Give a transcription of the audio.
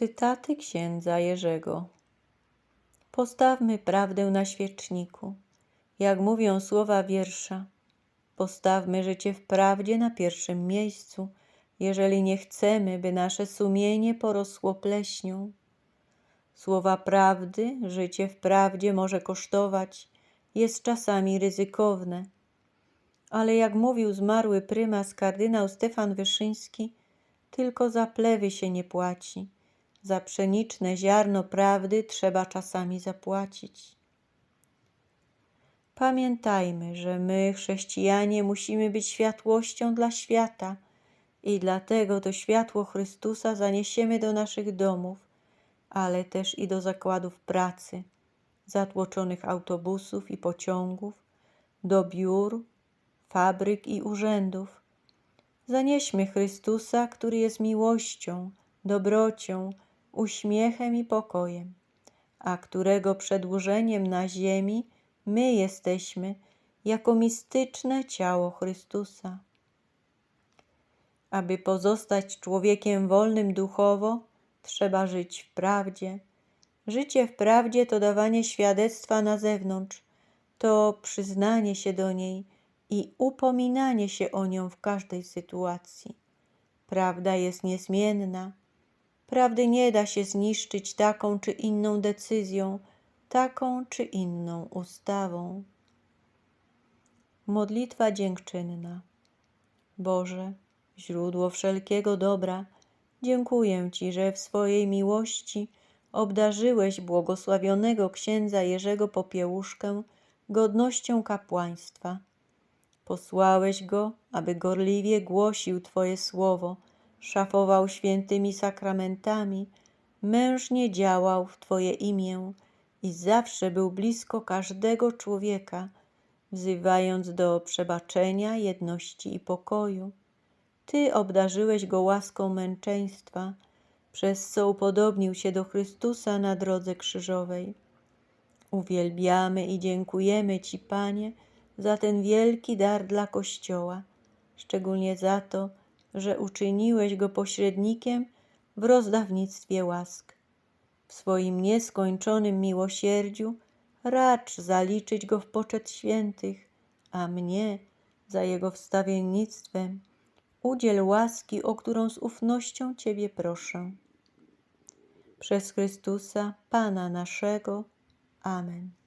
Cytaty księdza Jerzego. Postawmy prawdę na świeczniku. Jak mówią słowa wiersza, postawmy życie w prawdzie na pierwszym miejscu, jeżeli nie chcemy, by nasze sumienie porosło pleśnią. Słowa prawdy, życie w prawdzie może kosztować, jest czasami ryzykowne. Ale jak mówił zmarły prymas kardynał Stefan Wyszyński, tylko za plewy się nie płaci. Za pszeniczne ziarno prawdy trzeba czasami zapłacić. Pamiętajmy, że my, chrześcijanie, musimy być światłością dla świata i dlatego to światło Chrystusa zaniesiemy do naszych domów, ale też i do zakładów pracy, zatłoczonych autobusów i pociągów, do biur, fabryk i urzędów. Zanieśmy Chrystusa, który jest miłością, dobrocią, uśmiechem i pokojem, a którego przedłużeniem na ziemi my jesteśmy jako mistyczne ciało Chrystusa. Aby pozostać człowiekiem wolnym duchowo, trzeba żyć w prawdzie. Życie w prawdzie to dawanie świadectwa na zewnątrz, to przyznanie się do niej i upominanie się o nią w każdej sytuacji. Prawda jest niezmienna. Prawdy nie da się zniszczyć taką czy inną decyzją, taką czy inną ustawą. Modlitwa dziękczynna. Boże, źródło wszelkiego dobra, dziękuję Ci, że w swojej miłości obdarzyłeś błogosławionego księdza Jerzego Popiełuszkę godnością kapłaństwa. Posłałeś go, aby gorliwie głosił Twoje słowo, szafował świętymi sakramentami, mężnie działał w Twoje imię i zawsze był blisko każdego człowieka, wzywając do przebaczenia, jedności i pokoju. Ty obdarzyłeś go łaską męczeństwa, przez co upodobnił się do Chrystusa na drodze krzyżowej. Uwielbiamy i dziękujemy Ci, Panie, za ten wielki dar dla Kościoła, szczególnie za to, że uczyniłeś go pośrednikiem w rozdawnictwie łask. W swoim nieskończonym miłosierdziu racz zaliczyć go w poczet świętych, a mnie za jego wstawiennictwem udziel łaski, o którą z ufnością Ciebie proszę. Przez Chrystusa, Pana naszego. Amen.